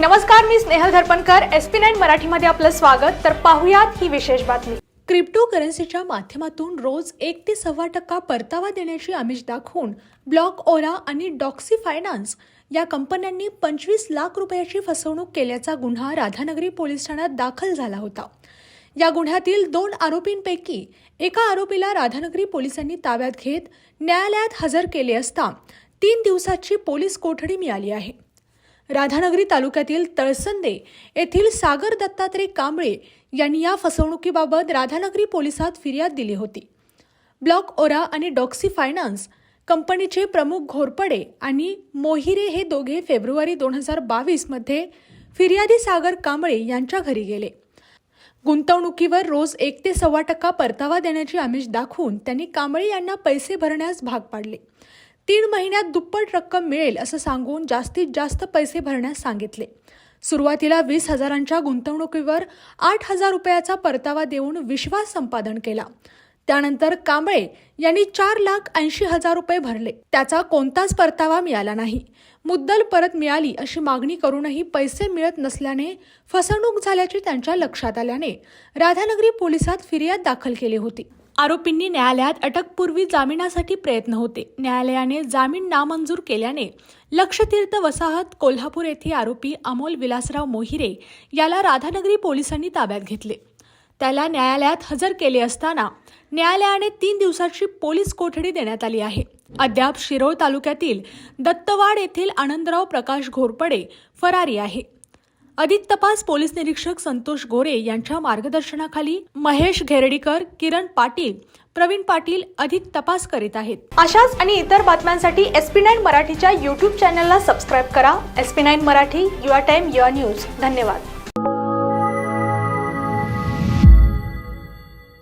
नमस्कार मी Snehal Dharpankar. S P nine मराठीमध्ये आपलं स्वागत. तर पाहुयात ही विशेष बातमी. क्रिप्टो करन्सीच्या माध्यमातून रोज एक ते सव्वा टक्का परतावा देण्याची आमिष दाखवून ब्लॉक ओरा आणि डॉक्सी फायनान्स या कंपन्यांनी पंचवीस लाख रुपयाची फसवणूक केल्याचा गुन्हा राधानगरी पोलीस ठाण्यात दाखल झाला होता. या गुन्ह्यातील दोन आरोपींपैकी एका आरोपीला राधानगरी पोलिसांनी ताब्यात घेत न्यायालयात हजर केले असता तीन दिवसाची पोलीस कोठडी मिळाली आहे. राधानगरी तालुक्यातील तळसंदे येथील सागर दत्तात्रय कांबळे यांनी या फसवणुकीबाबत राधानगरी पोलिसात फिर्याद दिली होती. ब्लॉक ओरा आणि डॉक्सी फायनान्स कंपनीचे प्रमुख घोरपडे आणि मोहिरे हे दोघे फेब्रुवारी दोन हजार बावीसमध्ये फिर्यादी सागर कांबळे यांच्या घरी गेले. गुंतवणुकीवर रोज एक ते सव्वा टक्का परतावा देण्याची आमिष दाखवून त्यांनी कांबळे यांना पैसे भरण्यास भाग पाडले. तीन महिन्यात दुप्पट रक्कम मिळेल असं सांगून जास्तीत जास्त पैसे भरण्यास सांगितले. सुरुवातीला वीस हजारांच्या गुंतवणुकीवर आठ हजार रुपयाचा परतावा देऊन विश्वास संपादन केला. त्यानंतर कांबळे यांनी चार लाख ऐंशी हजार रुपये भरले. त्याचा कोणताच परतावा मिळाला नाही. मुद्दल परत मिळाली अशी मागणी करूनही पैसे मिळत नसल्याने फसवणूक झाल्याचे त्यांच्या लक्षात आल्याने राधानगरी पोलिसात फिर्याद दाखल केली होती. आरोपींनी न्यायालयात अटकपूर्वी जामिनासाठी प्रयत्न होते. न्यायालयाने जामीन नामंजूर केल्याने लक्षतीर्थ वसाहत कोल्हापूर येथे आरोपी अमोल विलासराव मोहिरे याला राधानगरी पोलिसांनी ताब्यात घेतले. त्याला न्यायालयात हजर केले असताना न्यायालयाने तीन दिवसाची पोलीस कोठडी देण्यात आली आहे. अद्याप शिरोळ तालुक्यातील दत्तवाड येथील आनंदराव प्रकाश घोरपडे फरारी आहे. अधिक तपास पोलीस निरीक्षक संतोष गोरे यांच्या मार्गदर्शनाखाली महेश घेरडीकर किरण पाटील प्रवीण पाटील अधिक तपास करीत आहेत. अशाच आणि इतर बातम्यांसाठी एस पी नाईन मराठीच्या युट्यूब चॅनलला सबस्क्राईब करा. S P nine Marathi your time your news. धन्यवाद.